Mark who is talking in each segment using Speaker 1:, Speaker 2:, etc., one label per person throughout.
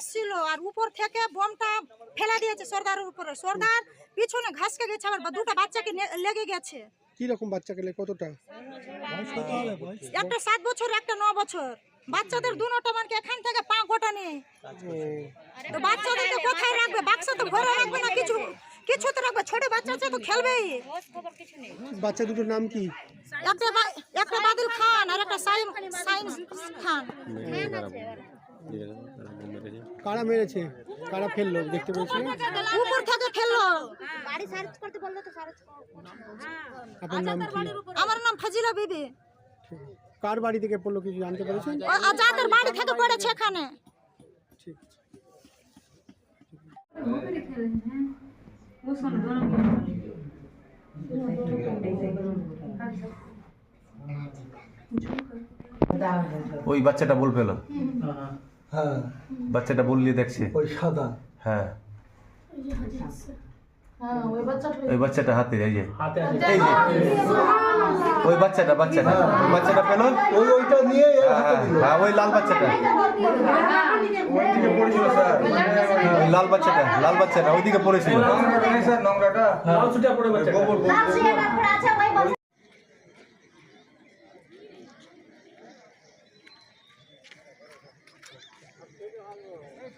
Speaker 1: আসছিল আর উপর থেকে বোমটা ফেলা দিয়েছে সর্দারের উপরে। সর্দার পিছনে ঘাসকে গেছে আবার দুটো বাচ্চাকে লেগে গেছে।
Speaker 2: কি রকম বাচ্চা গেলে কতটা?
Speaker 1: একটা সাত বছর একটা ন বছর। বাচ্চাদের দুটো মানে এখান থেকে পা গোটা নেই তো বাচ্চাদেরকে কোথায় রাখবে? বাক্সা তো ঘরে রাখবে না কিছু কিছু তো রাখবে। ছোট বাচ্চা আছে তো খেলবেই।
Speaker 2: বাচ্চা দুটোর নাম কি?
Speaker 1: একটা একটা বাদল খান আর একটা সাইন সাইন খান।
Speaker 2: কারা মেরেছে? কারা ফেলল? দেখতে পেয়েছেন
Speaker 1: উপর থেকে ফেলল।
Speaker 2: বাড়ি সার্চ করতে বলল তো সার্চ আপনার নাম কি?
Speaker 1: আমার নাম ফাজিলা বিবি।
Speaker 2: কার বাড়ি থেকে পড়ল কিছু জানতে পেরেছেন?
Speaker 1: ও- যাদের বাড়ি থেকে পড়েছে এখানে।
Speaker 2: ঠিক
Speaker 3: ওই বাচ্চাটা বল পেল
Speaker 4: হ্যাঁ।
Speaker 3: বাচ্চাটা বললি দেখছে।
Speaker 4: ওই সাদা।
Speaker 3: হ্যাঁ। ওই বাচ্চাটা হাতে এই যে। এই যে। ওই বাচ্চাটা বাচ্চাটা। ওই বাচ্চাটা পেল
Speaker 4: ওই ওইটা নিয়ে
Speaker 3: হ্যাঁ, হ্যাঁ, হ্যাঁ ওই লাল বাচ্চাটা। ওই লাল বাচ্চাটা লাল বাচ্চাটা ওইদিকে পড়েছিল।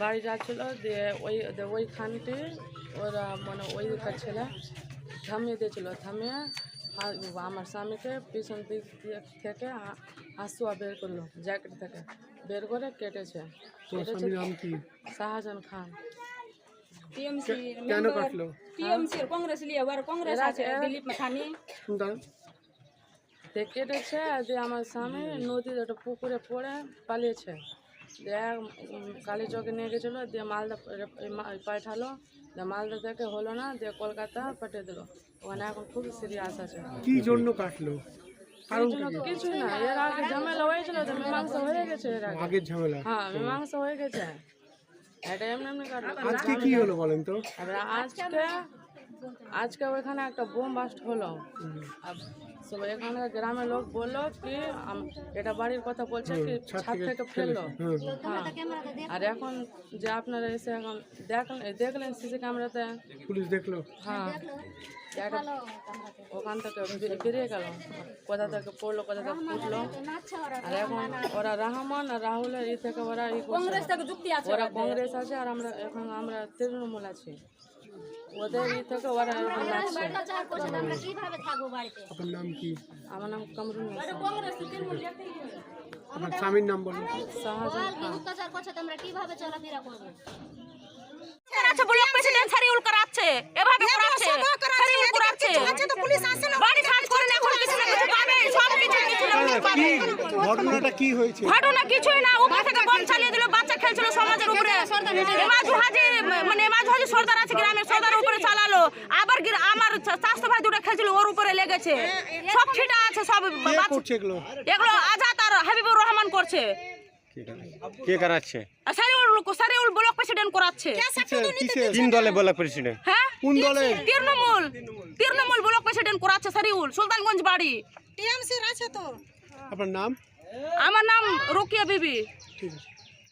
Speaker 5: বাড়ি যাচ্ছিল দিয়ে ওই ওইখানটি ওরা মানে ওই ছেলে থামিয়ে দিয়েছিল থামিয়ে আমার স্বামীকে পিছন দিক দিয়ে থেকে হাসুয়া বের করল জ্যাকেট থেকে বের করে কেটেছে। শাহজাহান খান।
Speaker 2: কেন কাটলো
Speaker 6: টিএমসির কংগ্রেস লিয়ে এবার কংগ্রেস আছে দিলীপ মাথানি
Speaker 5: কেটেছে দিয়ে আমার স্বামী নদীর একটা পুকুরে পড়ে পালিয়েছে দিয়ে উম, কালীচকে নিয়ে গেছিল দিয়ে মালদা পাঠালো দিয়ে মালদা থেকে হলো না দিয়ে কলকাতা পাঠিয়ে দিল ওখানে এখন খুব সিরিয়াস আছে
Speaker 2: কি জন্য কাটলো কারণ
Speaker 5: এই জন্য কিছুই না এর আগে ঝামেলা হয়েছিল মীমাংসা হয়ে গেছে এর আগে
Speaker 2: ঝামেলা
Speaker 5: হ্যাঁ মীমাংসা হয়ে গেছে এটা এমনি এমনি কাটলো
Speaker 2: আজকে কি হলো বলেন তো?
Speaker 5: আজকে আজকে ওইখানে একটা বোম বাস্ট হলো। আর সব এখানে গ্রামের লোক বলল কি এটা বাড়ির কথা বলছে কি ছাদ থেকে ফেলল। হ্যাঁ। আর এখন যে আপনারা এসে এখন দেখলেন দেখলেন সিসি ক্যামেরাতে?
Speaker 2: পুলিশ দেখল।
Speaker 5: হ্যাঁ। ওখান থেকে বেরিয়ে গেল। কোথা থেকে পড়ল কোথা থেকে ফুটলো আর এখন ওরা রহমান আর রাহুলের ই থেকে ওরা ওরা। কংগ্রেস আছে আর আমরা এখন আমরা তৃণমূল আছি। ওদের ই থেকে ওরা এখন লাগছে
Speaker 2: আপনার নাম কি?
Speaker 5: আমার নাম কামরুন নিসা।
Speaker 6: কংগ্রেস তৃণমূল একটাই।
Speaker 2: আপনার স্বামীর নাম বলুন।
Speaker 7: অত্যাচার করছে আমরা কীভাবে চলাফেরা করব?
Speaker 6: আছে ব্লক প্রেসিডেন্ট সারিউল করাচ্ছে। এভাবে করাচ্ছে সারিউল করাচ্ছে বাড়ি সাজ করে এখন কিছু না কিছু পাবে সব কিছু কিছু না কিছু পাবে।
Speaker 2: কি ঘটনাটা কি হয়েছে?
Speaker 6: ঘটনা কিছুই না উপর থেকে বম চালিয়ে দিল বাচ্চা খেলছিল সমাজের উপরে। এমাজু হাজি মানে এমাজু হাজি সর্দার আছে গ্রামের সর্দার উপরে চালালো। আবার গ্রা- আমার স্বাস্থ্য ভাই দুটো খেলছিল ওর উপরে লেগেছে। সব ঠিটা আছে সব বাচ্চা-
Speaker 2: করছে এগুলো?
Speaker 6: এগুলো আজাদ আর হাবিবুর রহমান করছে।
Speaker 8: কে করাচ্ছে?
Speaker 6: সারিউল সারিউল ব্লক প্রেসিডেন্ট করাচ্ছে।
Speaker 8: তিন দলে বলা প্রেসিডেন্ট।
Speaker 6: হ্যাঁ?
Speaker 2: কোন দলে?
Speaker 6: তৃণমূল। তৃণমূল ব্লক প্রেসিডেন্ট করাচ্ছে সারিউল সুলতানগঞ্জ বাড়ি।
Speaker 1: টিএমসির আছে তো।
Speaker 2: আপনার নাম?
Speaker 6: আমার নাম রোকিয়া বিবি।
Speaker 2: ঠিক আছে।